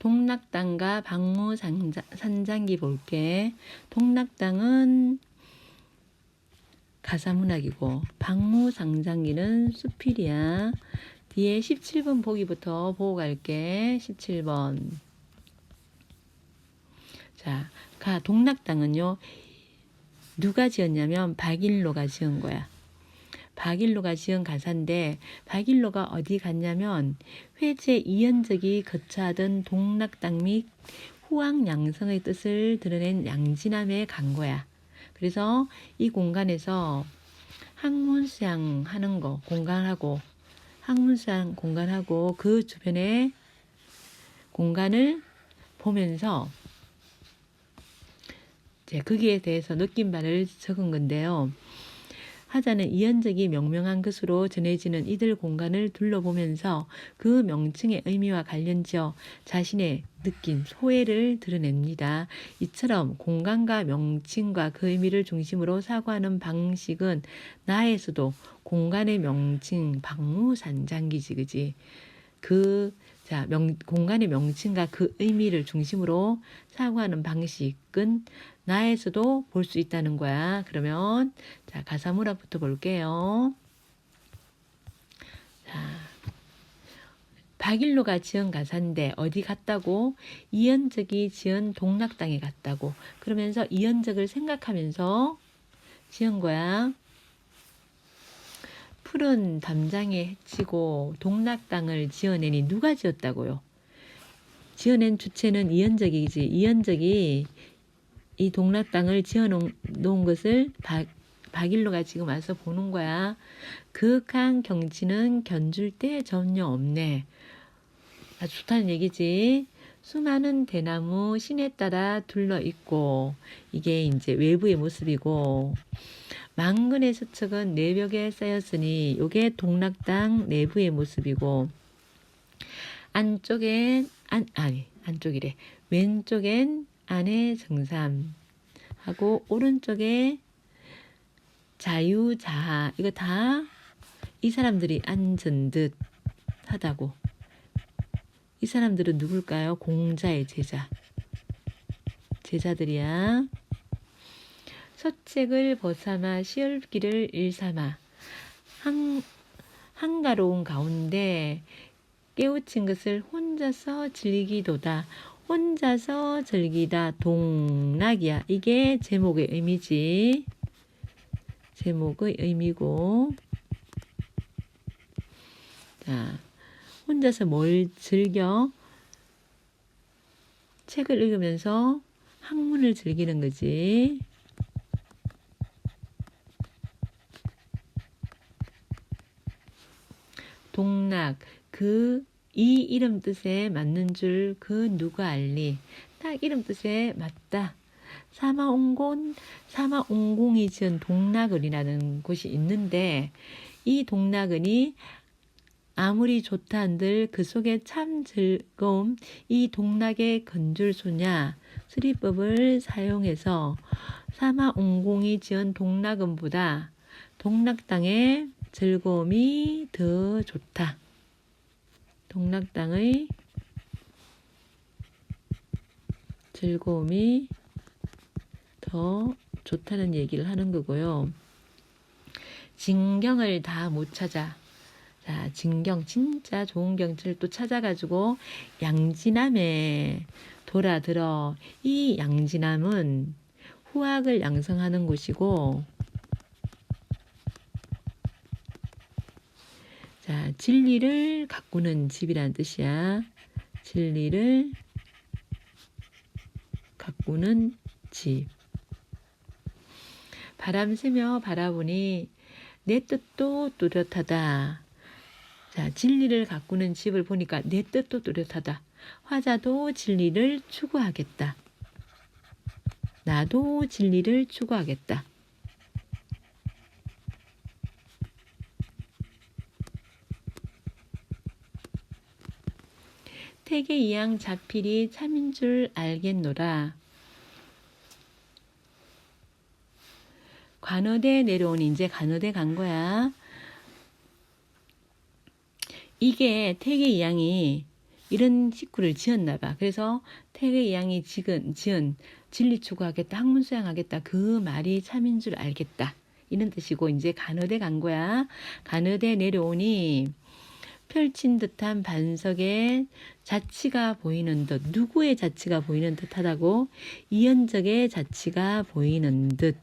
동락당과 박무 산자- 산장기 볼게. 동락당은 가사문학이고 박무 산장기는 수필이야. 뒤에 17번 보기부터 보고 갈게. 17번. 자, 가 동락당은요. 누가 지었냐면 박일로가 지은 거야. 박일로가 지은 가사인데 박일로가 어디 갔냐면 회제 이연적이 거처하던 동락당 및 후왕양성의 뜻을 드러낸 양진함에 간 거야. 그래서 이 공간에서 학문수양 하는 거 공간하고 학문수양 공간하고 그 주변에 공간을 보면서 이제 거기에 대해서 느낀 바를 적은 건데요. 하자는 이연적이 명명한 것으로 전해지는 이들 공간을 둘러보면서 그 명칭의 의미와 관련지어 자신의 느낀 소외를 드러냅니다. 이처럼 공간과 명칭과 그 의미를 중심으로 사고하는 방식은 나에서도 공간의 명칭 박무산장기지 그지 그 자, 명, 공간의 명칭과 그 의미를 중심으로 사고하는 방식은 나에서도 볼 수 있다는 거야. 그러면 자, 가사문학부터 볼게요. 자, 박일로가 지은 가사인데 어디 갔다고? 이연적이 지은 동락당에 갔다고. 그러면서 이연적을 생각하면서 지은 거야. 푸른 담장에 해치고 동락당을 지어내니 누가 지었다고요? 지어낸 주체는 이연적이지. 이연적이 이 동락당을 지어놓은 것을 박, 박일로가 지금 와서 보는 거야. 극한 경치는 견줄 때 전혀 없네. 아주 좋다는 얘기지. 수많은 대나무 신에 따라 둘러 있고 이게 이제 외부의 모습이고 망근의 수척은 내벽에 쌓였으니 요게 동락당 내부의 모습이고 안쪽엔 안 아니 안쪽이래. 왼쪽엔 안의 정삼 하고 오른쪽에 자유자하. 이거 다 이 사람들이 앉은 듯 하다고. 이 사람들은 누굴까요? 공자의 제자. 제자들이야 서책을 벗삼아 시열기를 일삼아 한, 한가로운 가운데 깨우친 것을 혼자서 즐기도다. 혼자서 즐기다 동락이야. 이게 제목의 의미지. 제목의 의미고. 자, 혼자서 뭘 즐겨? 책을 읽으면서 학문을 즐기는 거지. 동락 그 이 이름 뜻에 맞는 줄 그 누가 알리? 딱 이름 뜻에 맞다. 사마옹곤 사마옹공이 지은 동락을이라는 곳이 있는데 이 동락은이 아무리 좋다 한들 그 속에 참 즐거움 이 동락의 건줄소냐 수리법을 사용해서 사마옹공이 지은 동락은보다 동락당의 즐거움이 더 좋다. 동락당의 즐거움이 더 좋다는 얘기를 하는 거고요. 진경을 다 못 찾아. 자, 진경, 진짜 좋은 경치를 또 찾아가지고 양진함에 돌아들어. 이 양진함은 후학을 양성하는 곳이고, 자, 진리를 가꾸는 집이라는 뜻이야. 진리를 가꾸는 집. 바람 쐬며 바라보니 내 뜻도 뚜렷하다. 자, 진리를 가꾸는 집을 보니까 내 뜻도 뚜렷하다. 화자도 진리를 추구하겠다. 나도 진리를 추구하겠다. 태계 이양 자필이 참인 줄 알겠노라. 관어대 내려오니 이제 간어대 간 거야. 이게 태계 이양이 이런 식구를 지었나 봐. 그래서 태계 양이 지은, 지은 진리 추구하겠다, 학문 수양하겠다. 그 말이 참인 줄 알겠다. 이런 뜻이고 이제 간어대 간 거야. 간어대 내려오니 펼친 듯한 반석에 자치가 보이는 듯 누구의 자치가 보이는 듯하다고 이현적의 자치가 보이는 듯.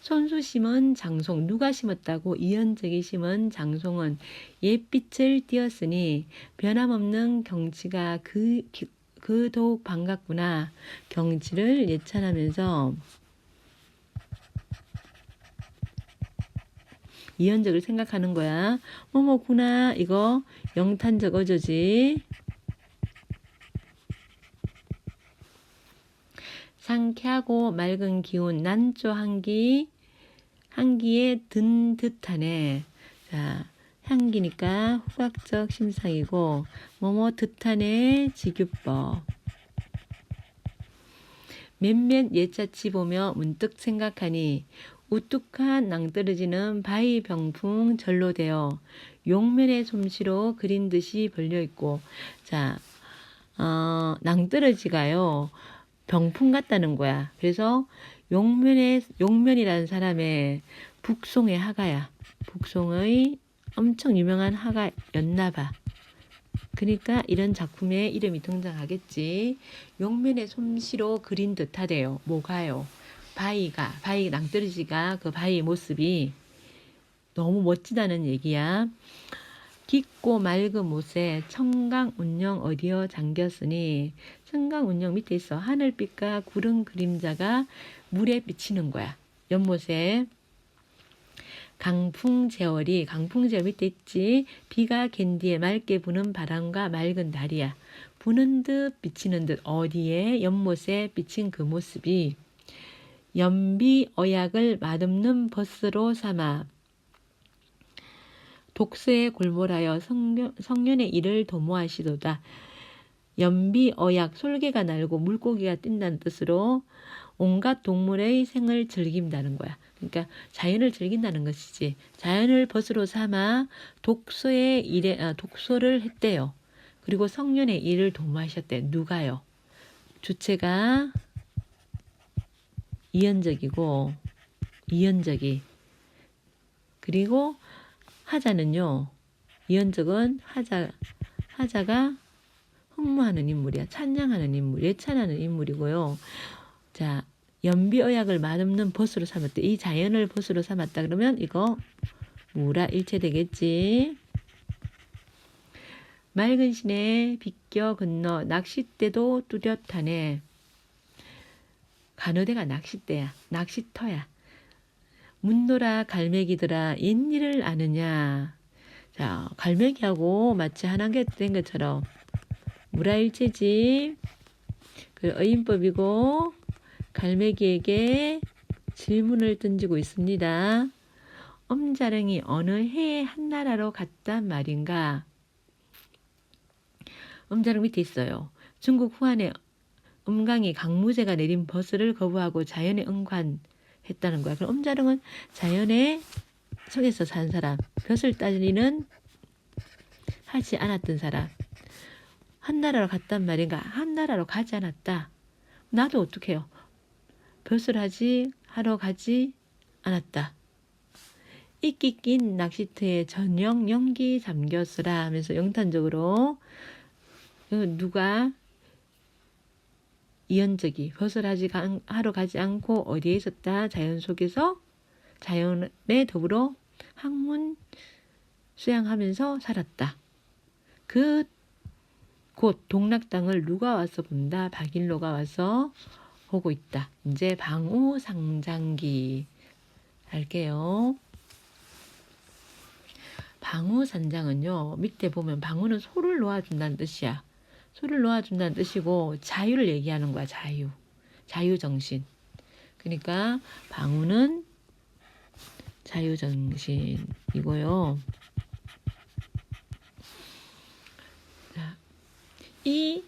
손수 심은 장송 누가 심었다고 이현적이 심은 장송은 옛빛을 띄었으니 변함없는 경치가 그, 그 더욱 반갑구나. 경치를 예찬하면서 이현적을 생각하는 거야. 뭐뭐구나 이거 영탄적 어조지. 상쾌하고 맑은 기운 난조 한기 한기에 든 듯하네. 자 향기니까 후각적 심상이고 뭐뭐 듯하네 지규법. 몇몇 예자치 보며 문득 생각하니 우뚝한 낭떠러지는 바위 병풍 절로 되어 용면의 솜씨로 그린 듯이 벌려 있고 자 어, 낭떠러지가요 병풍 같다는 거야. 그래서 용면의 용면이라는 사람의 북송의 화가야. 북송의 엄청 유명한 화가였나 봐. 그러니까 이런 작품에 이름이 등장하겠지. 용면의 솜씨로 그린 듯하대요. 뭐가요? 바위가 바위 낭떠러지가 그 바위의 모습이 너무 멋지다는 얘기야. 깊고 맑은 못에 청강 운영 어디어 잠겼으니 청강 운영 밑에 있어 하늘빛과 구름 그림자가 물에 비치는 거야. 연못에 강풍 제월이 강풍 제월 밑에 있지 비가 갠 뒤에 맑게 부는 바람과 맑은 달이야. 부는 듯 비치는 듯 어디에 연못에 비친 그 모습이 연비 어약을 맛없는 버스로 삼아 독서에 골몰하여 성년, 성년의 일을 도모하시도다. 연비 어약 솔개가 날고 물고기가 뛴다는 뜻으로 온갖 동물의 생을 즐긴다는 거야. 그러니까 자연을 즐긴다는 것이지. 자연을 벗으로 삼아 독서의 일에 아, 독서를 했대요. 그리고 성년의 일을 도모하셨대. 누가요? 주체가 이연적이고 이연적이 그리고 하자는요. 이연적은 하자 하자가 흠모하는 인물이야. 찬양하는 인물, 예찬하는 인물이고요. 자, 연비어약을 맛없는 벗으로 삼았대. 이 자연을 벗으로 삼았다 그러면 이거 무라 일체 되겠지. 맑은 신에 비껴 건너 낚싯대도 뚜렷하네. 간호대가 낚싯대야. 낚시터야. 문노라 갈매기들아 옛일을 아느냐. 자, 갈매기하고 마치 하나가 된 것처럼 무라일체지. 그 어인법이고 갈매기에게 질문을 던지고 있습니다. 엄자령이 어느 해의 한나라로 갔단 말인가? 엄자령 밑에 있어요. 중국 후한에 음강이 강무제가 내린 버스를 거부하고 자연에 응관했다는 거야. 그럼 엄자령은 자연의 속에서 산 사람, 벼슬 따지는 하지 않았던 사람. 한 나라로 갔단 말인가? 한 나라로 가지 않았다. 나도 어떡해요? 벼슬 하지 하러 가지 않았다. 이끼 낀 낚시터에 전용 연기 잠겼으라 하면서 영탄적으로 누가 이연적이 벗어나지 하러 가지 않고 어디에 있었다 자연 속에서 자연에 더불어 학문 수양하면서 살았다. 그 곧 동락 땅을 누가 와서 본다. 박일로가 와서 보고 있다. 이제 방우 상장기 할게요. 방우 산장은요. 밑에 보면 방우는 소를 놓아준다는 뜻이야. 소를 놓아준다는 뜻이고 자유를 얘기하는 거야. 자유. 자유 정신. 그러니까 방우는 자유 정신이고요. 이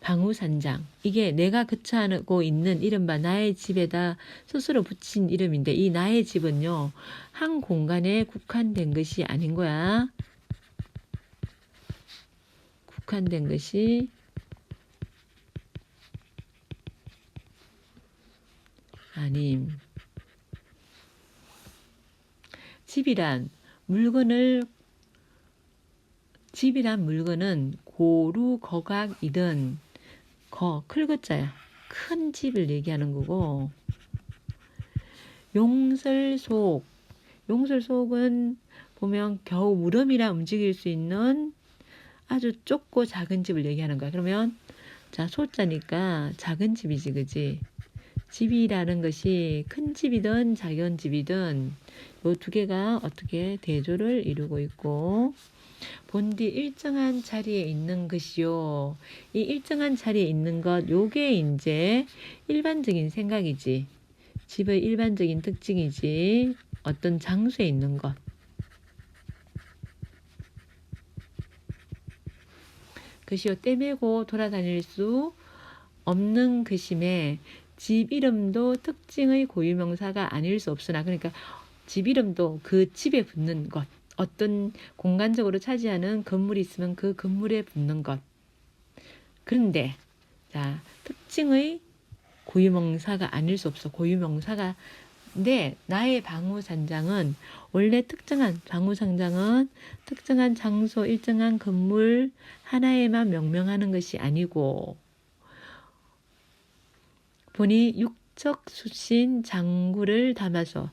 방우산장. 이게 내가 거처하고 있는 이른바 나의 집에다 스스로 붙인 이름인데 이 나의 집은요. 한 공간에 국한된 것이 아닌 거야. 국한된 것이 아님. 집이란 물건을 집이란 물건은 고루 거각이든 거 클거자야. 큰 집을 얘기하는 거고. 용설 속. 용설 속은 보면 겨우 무덤이라 움직일 수 있는 아주 좁고 작은 집을 얘기하는 거야 그러면 자 소자니까 작은 집이지 그지 집이라는 것이 큰 집이든 작은 집이든 요두 개가 어떻게 대조를 이루고 있고 본디 일정한 자리에 있는 것이요. 이 일정한 자리에 있는 것, 요게 이제 일반적인 생각이지. 집의 일반적인 특징이지. 어떤 장소에 있는 것. 그시요 떼매고 돌아다닐 수 없는 그심에 집 이름도 특징의 고유명사가 아닐 수 없으나 그러니까 집 이름도 그 집에 붙는 것 어떤 공간적으로 차지하는 건물이 있으면 그 건물에 붙는 것. 그런데 자 특징의 고유명사가 아닐 수 없어. 고유명사가 근데 나의 방우산장은 원래 특정한 방우산장은 특정한 장소 일정한 건물 하나에만 명명하는 것이 아니고 보니 육척 수신 장구를 담아서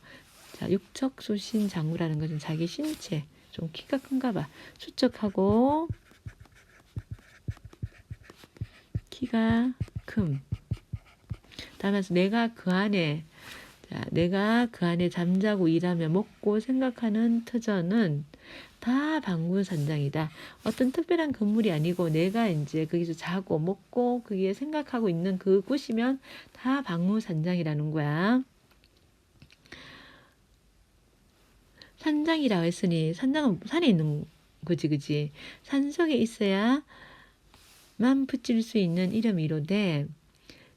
자 육척 수신 장구라는 것은 자기 신체 좀 키가 큰가 봐. 수척하고 키가 큼. 담아서 내가 그 안에 자, 내가 그 안에 잠자고 일하며 먹고 생각하는 터전은 다 방구산장이다. 어떤 특별한 건물이 아니고 내가 이제 거기서 자고 먹고 거기에 생각하고 있는 그 곳이면 다 방구산장이라는 거야. 산장이라고 했으니 산장은 산에 있는 거지, 그지? 산 속에 있어야 만 붙일 수 있는 이름이로되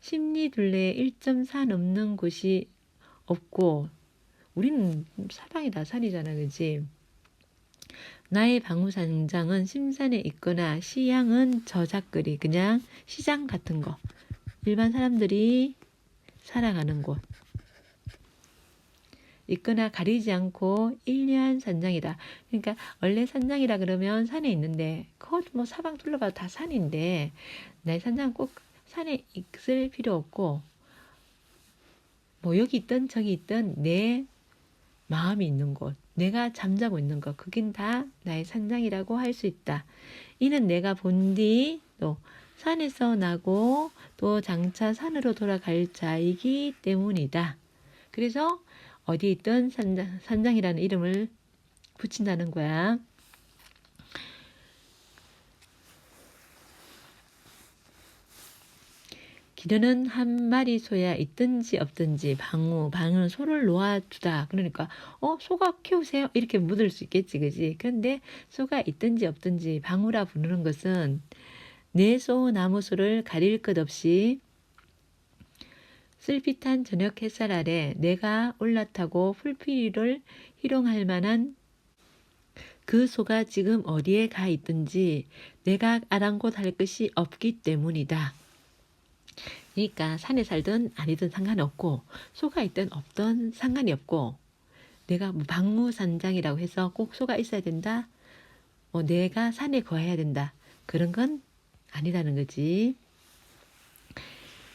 심리 둘레에 1.4 넘는 곳이 없고 우리는 사방이 다 산이잖아, 그지? 나의 방우산장은 심산에 있거나 시양은 저작거리 그냥 시장 같은 거 일반 사람들이 살아가는 곳 있거나 가리지 않고 일리한 산장이다. 그러니까 원래 산장이라 그러면 산에 있는데 그것 뭐 사방 둘러봐도 다 산인데 나의 산장은 꼭 산에 있을 필요 없고 뭐 여기 있던 저기 있던 내 마음이 있는 곳, 내가 잠자고 있는 것, 그긴 다 나의 산장이라고 할 수 있다. 이는 내가 본디 또 산에서 나고 또 장차 산으로 돌아갈 자이기 때문이다. 그래서 어디 있던 산장, 산장이라는 이름을 붙인다는 거야. 기르는 한 마리 소야 있든지 없든지 방우 방은 소를 놓아주다. 그러니까 어 소가 키우세요? 이렇게 묻을 수 있겠지 그지? 그런데 소가 있든지 없든지 방우라 부르는 것은 내소 나무소를 가릴 것 없이 쓸빛한 저녁 햇살 아래 내가 올라타고 풀피리를 희롱할 만한 그 소가 지금 어디에 가 있든지 내가 아랑곳할 것이 없기 때문이다. 그러니까 산에 살든 아니든 상관없고 소가 있든 없든 상관이 없고 내가 뭐 방무산장이라고 해서 꼭 소가 있어야 된다. 뭐 내가 산에 거해야 된다. 그런 건 아니라는 거지.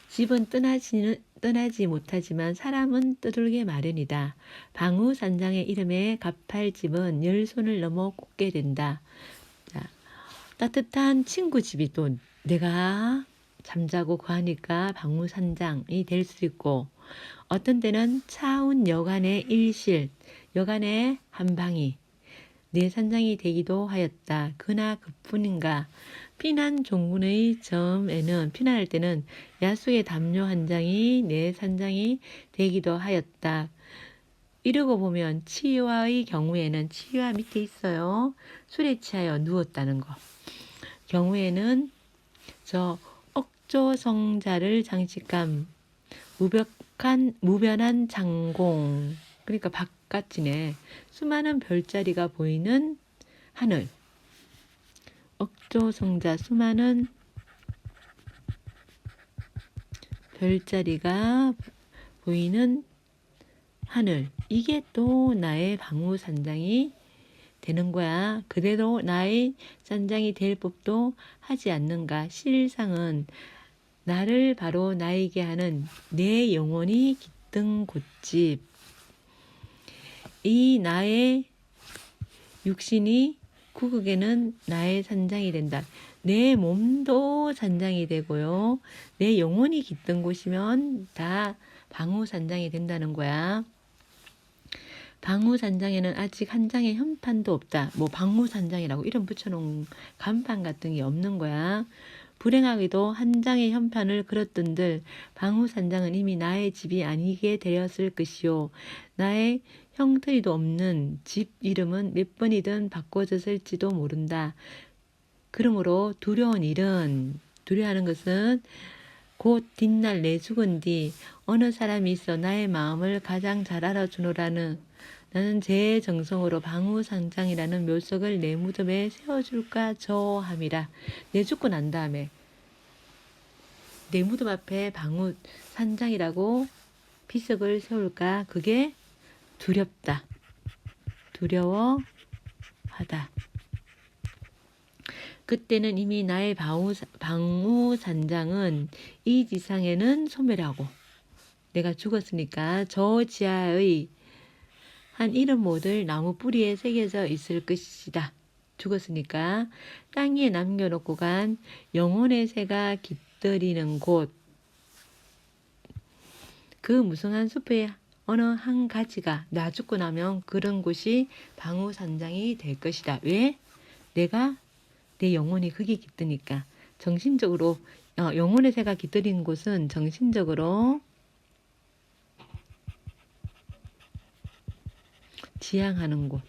집은 떠나지는 떠나지 못하지만 사람은 떠돌게 마련이다. 방우산장의 이름에 갚할 집은 열 손을 넘어 꽂게 된다. 자, 따뜻한 친구 집이 또 내가 잠자고 거하니까 방무산장이 될 수 있고 어떤 때는 차운 여간의 일실, 여간의 한방이 내 산장이 되기도 하였다. 그나 그뿐인가. 피난 종군의 점에는 피난할 때는 야수의 담요 한 장이 내 산장이 되기도 하였다. 이러고 보면 치유와의 경우에는 치유와 밑에 있어요. 술에 취하여 누웠다는 거. 경우에는 저 억조성자를 장식함. 무벽한 무변한 장공. 그러니까 바깥이네. 수많은 별자리가 보이는 하늘. 억조성자 수많은 별자리가 보이는 하늘. 이게 또 나의 방우산장이 되는 거야. 그대로 나의 산장이 될 법도 하지 않는가. 실상은 나를 바로 나에게 하는 내 영혼이 깃든 곳집. 이 나의 육신이 구극에는 나의 산장이 된다. 내 몸도 산장이 되고요. 내 영혼이 깃든 곳이면 다 방우산장이 된다는 거야. 방우산장에는 아직 한 장의 현판도 없다. 뭐 방우산장이라고 이름 붙여놓은 간판 같은 게 없는 거야. 불행하게도 한 장의 현판을 그렸던들 방우산장은 이미 나의 집이 아니게 되었을 것이요. 나의 형태도 없는 집 이름은 몇 번이든 바꿔졌을지도 모른다. 그러므로 두려운 일은 두려워하는 것은 곧 뒷날 내 죽은 뒤 어느 사람이 있어 나의 마음을 가장 잘 알아주노라는 나는 제 정성으로 방우상장이라는 묘석을 내 무덤에 세워줄까 저 함이라. 내 죽고 난 다음에 내 무덤 앞에 방우 산장이라고 비석을 세울까? 그게 두렵다. 두려워하다. 그때는 이미 나의 방우, 방우산장은 이 지상에는 소멸하고 내가 죽었으니까 저 지하의 한 이름 모들 나무 뿌리에 새겨져 있을 것이다. 죽었으니까 땅에 남겨놓고 간 영혼의 새가 깃들이는 곳. 그 무성한 숲의 어느 한 가지가 나 죽고 나면 그런 곳이 방우산장이 될 것이다. 왜? 내가 내 영혼이 거기 깃드니까 정신적으로 어, 영혼의 새가 깃들이는 곳은 정신적으로 지향하는 곳.